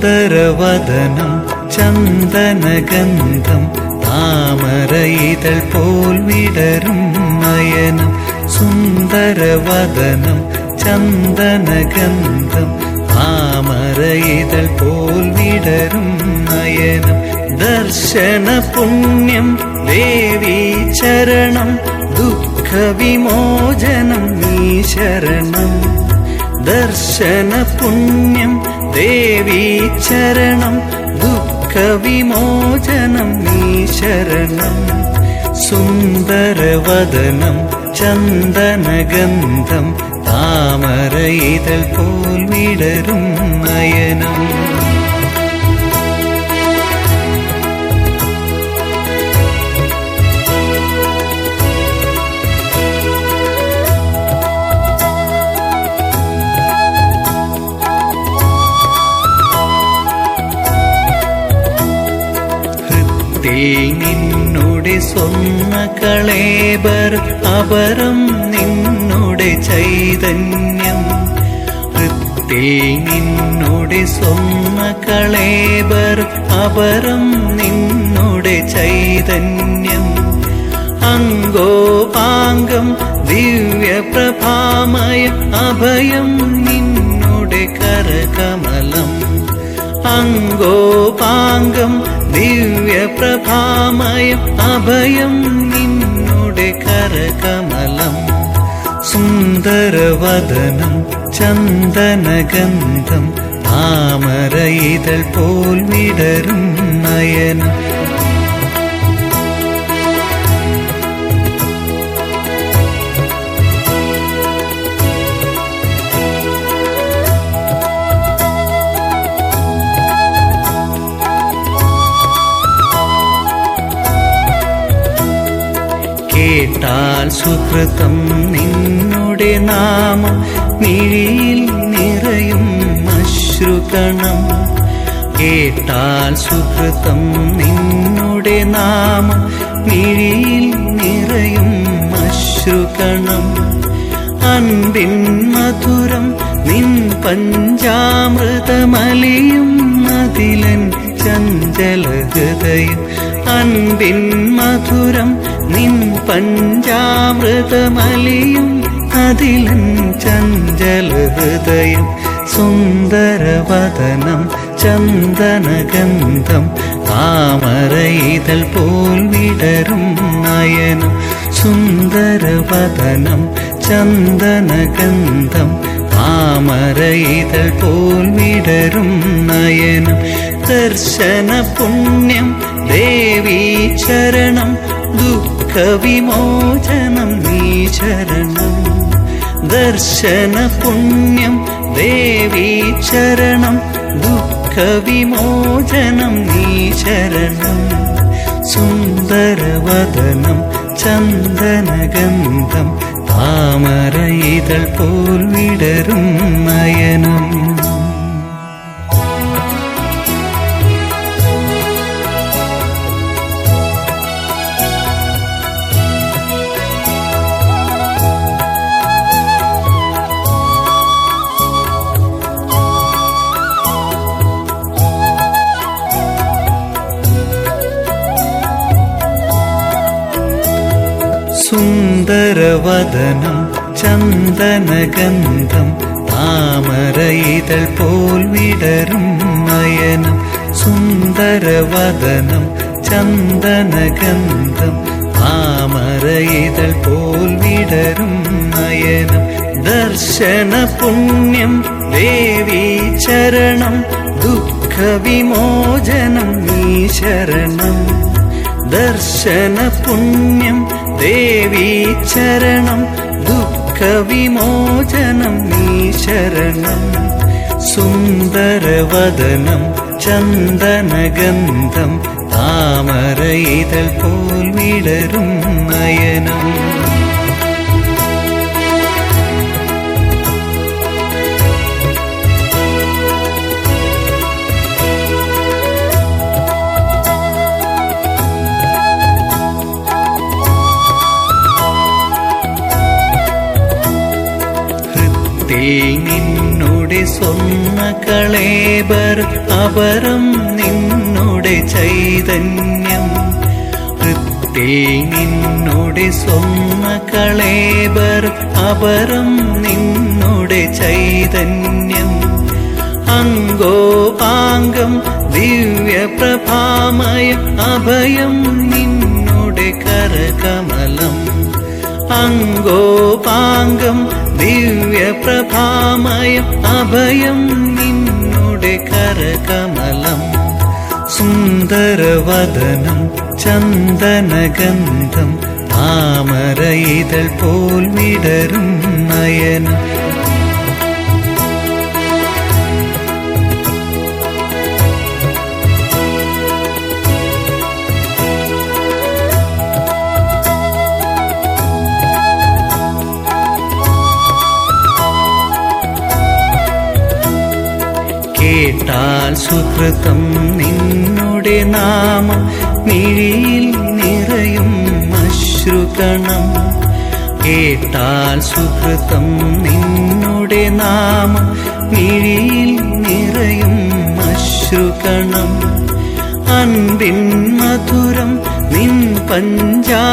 സുന്ദരവദനം ചന്ദനഗന്ധം താമരയിതൾ പോൽ വിടരും നയനം. സുന്ദരവദനം ചന്ദനഗന്ധം താമരയിതൾ പോൽ വിടരും നയനം. ദർശന പുണ്യം ദേവി ചരണം ദുഃഖ വിമോചനം നീ ശരണം. ദർശന പുണ്യം ദേവീ ചരണം ദുഃഖവിമോചനം നീ ശരണം സുന്ദരവദനം ചന്ദനഗന്ധം താമരയിതൾ പോൽ വിടരും നയനം. നിന്നുടെ സ്വന്ന കളേബർ അപരം നിന്നുടെ ചൈതന്യം. ഹൃത്തിൽ നിന്നുടെ സ്വന്ന കളേബർ അപരം നിന്നുടെ ചൈതന്യം. അങ്കോപാംഗം ദിവ്യപ്രഭാമയ അഭയം നിന്നുടെ കരകമലം. അങ്കോപാംഗം ദിവ്യപ്രഭാമയ അഭയം നിന്നുടെ കരകമലം. സുന്ദരവദനം ചന്ദനഗന്ധം താമരയിതൾ പോൽ വിടരും നയനം കേട്ടാൽ സുഹൃതം നിന്നുടെ നാമം നിഴിയിൽ നിറയും അശ്രുകണം. കേട്ടാൽ സുഹൃതം നിന്നുടെ നാമം നിഴിയിൽ നിറയും അശ്രുകണം. അൻപിൻ മധുരം നിൻ പഞ്ചാമൃതമലിയും അതിലൻ ചഞ്ചല ഹൃദയം അൻപിൻ മധുരം നിൻ പഞ്ചാമൃതമലിയും അതിലൻ ചഞ്ചല ഹൃദയം സുന്ദരവതനം ചന്ദനഗന്ധം താമരയിതൽ പോൽ വിടരും നയനം സുന്ദരവതനം ചന്ദനഗന്ധം താമരയിതൾ പോൽ വിടരും നയനം ദർശന പുണ്യം ദേവി ചരണം ദുഃഖവിമോചനം നീ ചരണം ദർശന പുണ്യം ദേവി ചരണം ദുഃഖവിമോചനം നീ ചരണം സുന്ദരവദനം ചന്ദനഗന്ധം താമരയിതൾ പോൽ വിടരും നയനം. സുന്ദരവദനം ചന്ദനഗന്ധം താമരയിതൾ പോൽ വിടരും നയനം. സുന്ദരവദനം ചന്ദനഗന്ധം താമരയിതൾ പോൽ വിടരും നയനം. ദർശന പുണ്യം ദേവി ചരണം ദുഃഖവിമോചനം ഈ ശരണം. ദർശന പുണ്യം ദേവി ചരണം ദുഃഖവിമോചനം നീ ശരണം. സുന്ദരവദനം ചന്ദനഗന്ധം താമരയിതൽ പോൽ വിടരും നയനം. നിന്നുടെ സ്വന്ന കളേബർ അപരം നിന്നുടെ ചൈതന്യം. വൃത്തിൽ നിന്നുടെ സ്വന്ന കളേബർ അപരം നിന്നുടെ ചൈതന്യം. അങ്കോപാംഗം ദിവ്യപ്രഭാമയം അഭയം നിന്നുടെ കരകമലം. അങ്കോപാംഗം ദിവ്യപ്രഭാമയം അഭയം നിന്നുടെ കരകമലം സുന്ദരവദനം ചന്ദനഗന്ധം താമര ഇതൾ പോൽ വിടരും നയനം. കേട്ടാൽ സുഹൃതം നിന്നുടെ നാമം മിഴിയിൽ നിറയും അശ്രുകണം. കേട്ടാൽ സുഹൃതം നിന്നുടെ നാമം മിഴിയിൽ നിറയും അശ്രുകണം. അൻപിൻ മധുരം നിൻ പഞ്ചാ